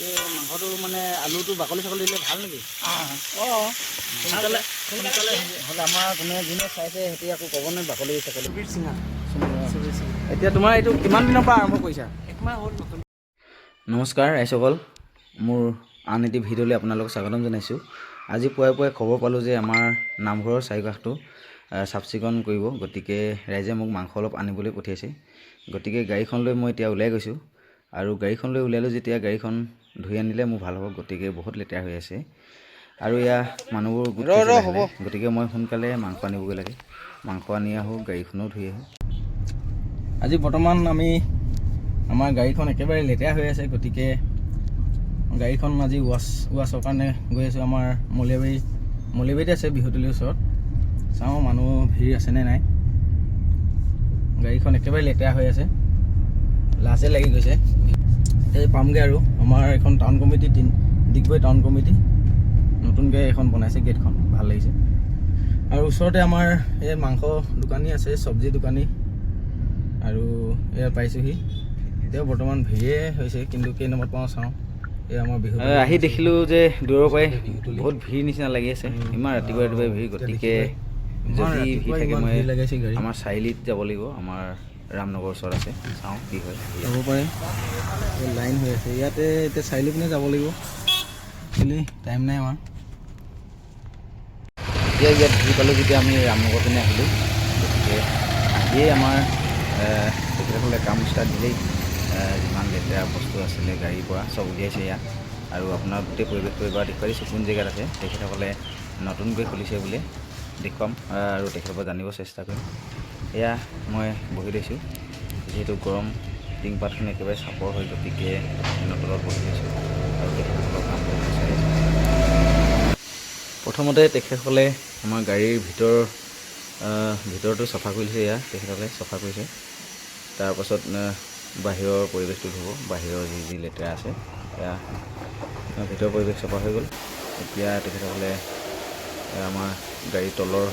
এই মাংসটো মানে আলুটো বাকলি চাকলি দিলে ভাল নেকি? অঁ। সোনকালে সোনকালে হ'লে আমাৰ কোনে যোনে চাইছে সিহঁতি আকৌ ক'ব বাকলি চাকলি। চিঙা এতিয়া তোমাৰ এইটো কিমান দিনৰ পৰা আৰম্ভ কৰিছা? একমাহ হ'ল নতুন। নমস্কাৰ ৰাইজসকল মোৰ আন এটি ভিডিঅ'লৈ আপোনালোকক স্বাগতম জনাইছোঁ। আজি পুৱাই পুৱাই খবৰ পালোঁ যে আমাৰ নামঘৰৰ চাৰিকাষটো আহ, চাফ চিকুণ কৰিব। গতিকে ৰাইজে মোক মাংস অলপ আনিবলৈ পঠিয়াইছে। গতিকে গাড়ীখন লৈ মই এতিয়া ওলাই গৈছোঁ। আৰু গাড়ীখন লৈ ওলালোঁ যেতিয়া গাড়ীখন ধুই আনিলে মোৰ ভাল হ'ব গতিকে বহুত লেতেৰা হৈ আছে। আৰু এয়া মানুহবোৰ লাহে। গতিকে মই সোনকালে মাংস আনিবগৈ লাগে। মাংস আনি আহোঁ গাড়ীখনো ধুই আহোঁ। আজি বৰ্তমান আমি আমাৰ গাড়ীখন একেবাৰে লেতেৰা হৈ আছে গতিকে গাড়ীখন আজি ৱাছ ৱাছৰ কাৰণে গৈ আছোঁ আমাৰ মলীয়াবাৰী মলীয়াবাৰীত আছে বিহুতলীৰ ওচৰত। চাওঁ মানুহ ভিৰ আছেনে নাই। গাড়ীখন একেবাৰে লেতেৰা হৈ আছে। লাজে লাগি গৈছে। এই পামগৈ আৰু। আমাৰ এখন town committee Digboi town committee নতুনকৈ এখন বনাইছে গেটখন ভালো লাগিছে। আৰু ওচৰতে আমাৰ এই মাংস দোকানী আছে চব্জি দোকানী। আৰু এয়া পাইছোঁহি। এতিয়া বৰ্তমান ভিৰে হৈছে কিন্তু কেই নম্বৰত পাওঁ চাওঁ। এই আমাৰ বিহু আহি দেখিলোঁ যে দূৰৰ পৰাই বহুত ভিৰ নিচিনা লাগি আছে। ইমান ৰাতিপুৱা ৰাতিপুৱাই ভিৰ গতিকে যদি ভিৰ থাকে মই আমাৰ চাৰিআলিত যাব লাগিব। আমাৰ ৰামনগৰ ওচৰত আছে। চাওঁ কি হয়। যাব পাৰে। লাইন হৈ আছে। ইয়াতে এতিয়া চাৰিআলি পিনে যাব লাগিব। একচুৱেলি টাইম নাই আমাৰ। এতিয়া ইয়াত ঘূৰি পালোঁ যেতিয়া আমি ৰামনগৰ পিনে আহিলোঁ। গতিকে আহিয়েই আমাৰ তেখেতসকলে কাম ষ্টাৰ্ট দিলেই যিমান লেতেৰা বস্তু আছিলে গাড়ীৰ পৰা চব উলিয়াইছে ইয়াত। আৰু আপোনাৰ গোটেই পৰিৱেশটো এবাৰ দেখুৱাই দিছোঁ কোন জেগাত আছে। তেখেতসকলে নতুনকৈ খুলিছে বোলে দেখুৱাম আৰু তেখেতৰ পৰা জানিব চেষ্টা কৰিম। এয়া মই বহি লৈছোঁ যিহেতু গৰম টিংপাতখন একেবাৰে চাপৰ হয় গতিকে তলত বহি লৈছোঁ আৰু তেখেতসকলৰ কাম কৰিব আছোঁ। প্ৰথমতে তেখেতসকলে আমাৰ গাড়ীৰ ভিতৰ ভিতৰটো চাফা কৰিছে এয়া তেখেতসকলে চাফা কৰিছে। তাৰপাছত বাহিৰৰ পৰিৱেশটো ধুব বাহিৰৰ যি যি লেতেৰা আছে এয়া ভিতৰৰ পৰিৱেশ চাফা হৈ গ'ল। এতিয়া তেখেতসকলে আমাৰ গাড়ীৰ তলৰ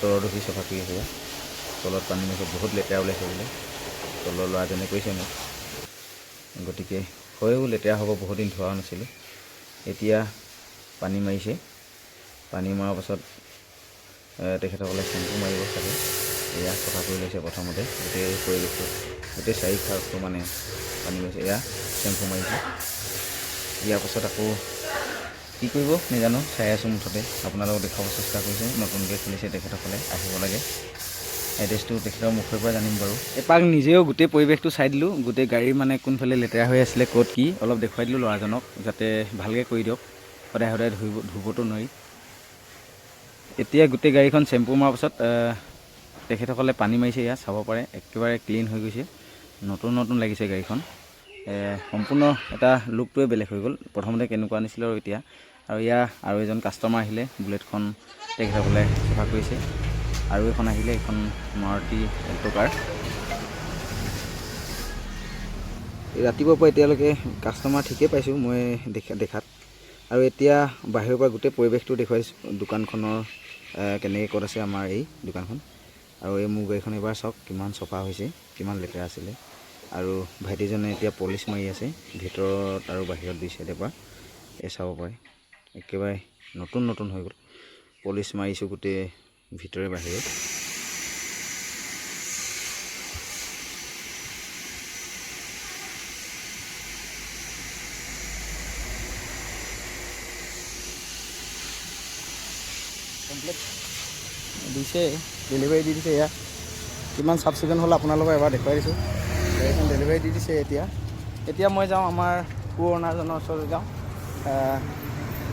তলৰ ধুই চাফা কৰি আছে। তলত পানী মাৰিছে বহুত লেতেৰা ওলাইছে বোলে। তলৰ ল'ৰাজনে কৈছে মোক, গতিকে হয়ও লেতেৰা হ'ব, বহুত দিন ধোৱা নাছিলোঁ। এতিয়া পানী মাৰিছে। পানী মৰাৰ পাছত তেখেতসকলে চেম্পু মাৰিব চাগে। এয়া চফা কৰি লৈছে প্ৰথমতে, গোটেই পৰিৱেশটো, গোটেই চাৰিওকাষটো মানে পানী মাৰিছে। এয়া চেম্পু মাৰিছে। ইয়াৰ পাছত আকৌ কি কৰিব নাজানো, চাই আছোঁ মুঠতে। আপোনালোকক দেখুৱাব চেষ্টা কৰিছে, নতুনকৈ খুলিছে তেখেতসকলে, আহিব লাগে। এড্ৰেছটো তেখেতৰ মুখৰ পৰা জানিম বাৰু। এপাক নিজেও গোটেই পৰিৱেশটো চাই দিলোঁ, গোটেই গাড়ী মানে কোনফালে লেতেৰা হৈ আছিলে, ক'ত কি, অলপ দেখুৱাই দিলোঁ ল'ৰাজনক, যাতে ভালকৈ কৰি দিয়ক, সদায় সদায় ধুব ধুবতো নোৱাৰি। এতিয়া গোটেই গাড়ীখন চেম্পু মৰাৰ পাছত তেখেতসকলে পানী মাৰিছে ইয়াত, চাব পাৰে, একেবাৰে ক্লিন হৈ গৈছে। নতুন নতুন লাগিছে গাড়ীখন। সম্পূৰ্ণ এটা লুকটোৱে বেলেগ হৈ গ'ল। প্ৰথমতে কেনেকুৱা আনিছিলোঁ আৰু এতিয়া। আৰু ইয়াৰ আৰু এজন কাষ্টমাৰ আহিলে, বুলেটখন তেখেতসকলে চাফা কৰিছে। আৰু এখন আহিলে এখন মাৰুতি এল্টো কাৰ ৰাতিপুৱাৰ পৰা এতিয়ালৈকে কাষ্টমাৰ ঠিকেই পাইছোঁ মই দেখা দেখাত। আৰু এতিয়া বাহিৰৰ পৰা গোটেই পৰিৱেশটো দেখুৱাইছোঁ দোকানখনৰ কেনেকৈ ক'ত আছে আমাৰ এই দোকানখন। আৰু এই মোৰ গাড়ীখন এবাৰ চাওক কিমান চফা হৈছে কিমান লেতেৰা আছিলে। আৰু ভাইটিজনে এতিয়া পলিচ মাৰি আছে ভিতৰত আৰু বাহিৰত দুই চাইডৰ পৰা। এই চাব পাৰে একেবাৰে নতুন নতুন হৈ গ'ল। পলিচ মাৰিছোঁ গোটেই ভিতৰে বাহিৰে কমপ্লিট দিছে ডেলিভাৰী দি দিছে, এয়া। কিমান চাফ চিকুণ হ'ল আপোনালোকক এবাৰ দেখুৱাই দিছোঁ। গাড়ীখন ডেলিভাৰী দি দিছে এতিয়া। এতিয়া মই যাওঁ আমাৰ কু অনাৰজনৰ ওচৰলৈ যাওঁ।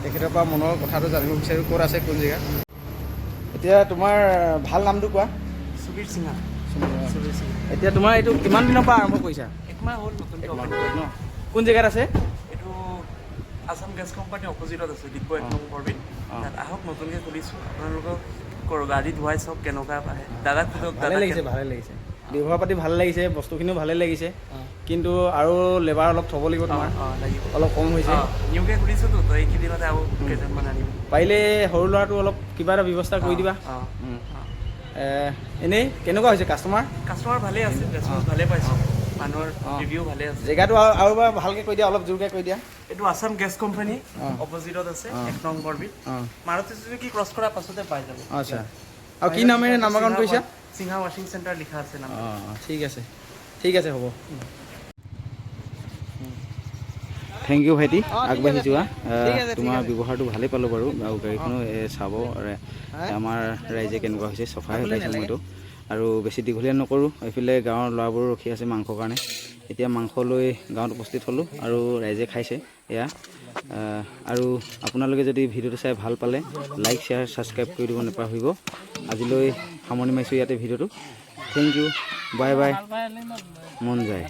তেখেতৰ পৰা মনৰ কথাটো জানিব বিচাৰোঁ, ক'ত আছে, কোন জেগাত এতিয়া তোমাৰ ভালো নামটো কোৱা? চুবিৰ চিঙা এতিয়া তোমাৰ এইটো কিমান দিনৰ পৰা আৰম্ভ কৰিছা? একমাহ হ'ল ন? কোন জেগাত আছে? এইটো আসাম গেছ কোম্পানী অপজিটত আছে ডিগবৈ এক নম্বৰ তাত আহক নতুনকৈ খুলিছোঁ। আপোনালোকক গাড়ী ধুৱাই চাওক কেনেকুৱা আহে দাদাক সোধক ভালে লাগিছে ভালে লাগিছে। ব্যৱহাৰ পাতি ভালে লাগিছে বস্তুখিনিও ভালে লাগিছে। কিন্তু আৰু লেবাৰ অলপ থ'ব লাগিব তোমাৰ। অলপ কম হৈছে। পাৰিলে সৰু ল'ৰাটো অলপ কিবা এটা ব্যৱস্থা কৰি দিবা। এনেই কেনেকুৱা হৈছে কাষ্টমাৰ কাষ্টমাৰ ভালেই আছে ভালেই পাইছোঁ। মানুহৰ ৰিভিউ ভালে আছে। জেগাটো আৰু এবাৰ ভালকৈ কৈ দিয়া অলপ জোৰকৈ কৈ দিয়া। এইটো আছাম গেছ কোম্পানী অপজিটত আছে এক নং বৰবিত মাৰুতি চুজুকি ক্ৰছ কৰাৰ পাছতে পাই যাব। আচ্ছা। আৰু কি নামেৰে নামাকৰণ কৰিছা? সিংহা ৱাশ্বিং চেণ্টাৰ লিখা আছে অঁ, ঠিক আছে। ঠিক আছে হ'ব। থেংক ইউ ভাইটি। আগবাঢ়ি যোৱা। তোমাৰ ব্যৱহাৰটো ভালেই পালোঁ বাৰু। আৰু গাড়ীখনো চাব। আমাৰ ৰাইজে কেনেকুৱা হৈছে চফাই হৈ পাইছোঁ মইতো। আৰু বেছি দীঘলীয়া নকৰোঁ। এইফালে গাঁৱৰ ল'ৰাবোৰো ৰখি আছে মাংসৰ কাৰণে। এতিয়া মাংস লৈ গাঁৱত উপস্থিত হ'লোঁ আৰু ৰাইজে খাইছে। এয়া। আৰু আপোনালোকে যদি ভিডিঅ'টো চাই ভালো পালে লাইক শ্বেয়াৰ ছাবস্ক্ৰাইব কৰি দিব নাপাহৰিব। আজিলৈ সামৰণি মাৰিছোঁ ইয়াতে ভিডিঅ'টো থেংক ইউ বাই বাই মন যায়।